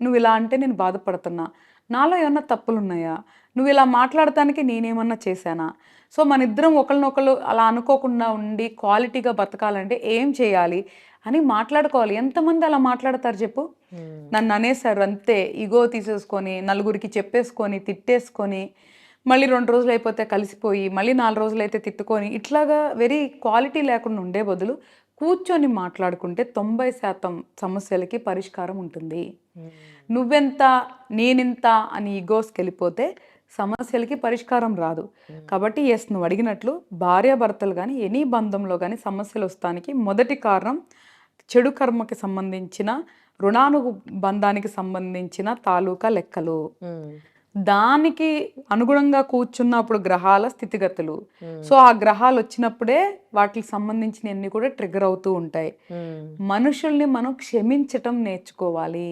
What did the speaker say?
నువ్వు ఇలా అంటే నేను బాధపడుతున్నా. నాలో ఏమన్నా తప్పులు ఉన్నాయా నువ్వు ఇలా మాట్లాడటానికి నేనేమన్నా చేశానా? సో మన ఇద్దరం ఒకరినొకరు అలా అనుకోకుండా ఉండి క్వాలిటీగా బతకాలంటే ఏం చేయాలి? అని మాట్లాడుకోవాలి. ఎంతమంది అలా మాట్లాడతారు చెప్పు? నన్ను అనేసారు అంతే. ఇగో తీసేసుకొని నలుగురికి చెప్పేసుకొని తిట్టేసుకొని మళ్ళీ రెండు రోజులు అయిపోతే కలిసిపోయి మళ్ళీ నాలుగు రోజులు అయితే తిట్టుకొని ఇట్లాగా వెరీ క్వాలిటీ లేకుండా ఉండే బదులు కూర్చొని మాట్లాడుకుంటే తొంభై శాతం సమస్యలకి పరిష్కారం ఉంటుంది. నువ్వెంత నేనింత అని ఈగోస్కి వెళ్ళిపోతే సమస్యలకి పరిష్కారం రాదు. కాబట్టి ఎస్ నువ్వు అడిగినట్లు భార్యాభర్తలు కానీ ఎనీ బంధంలో కానీ సమస్యలు వస్తానికి మొదటి కారణం చెడు కర్మకి సంబంధించిన రుణానుబంధానికి సంబంధించిన తాలూకా లెక్కలు. దానికి అనుగుణంగా కూర్చున్నప్పుడు గ్రహాల స్థితిగతులు. సో ఆ గ్రహాలు వచ్చినప్పుడే వాటికి సంబంధించినవన్నీ కూడా ట్రిగర్ అవుతూ ఉంటాయి. మనుషుల్ని మనం క్షమించటం నేర్చుకోవాలి.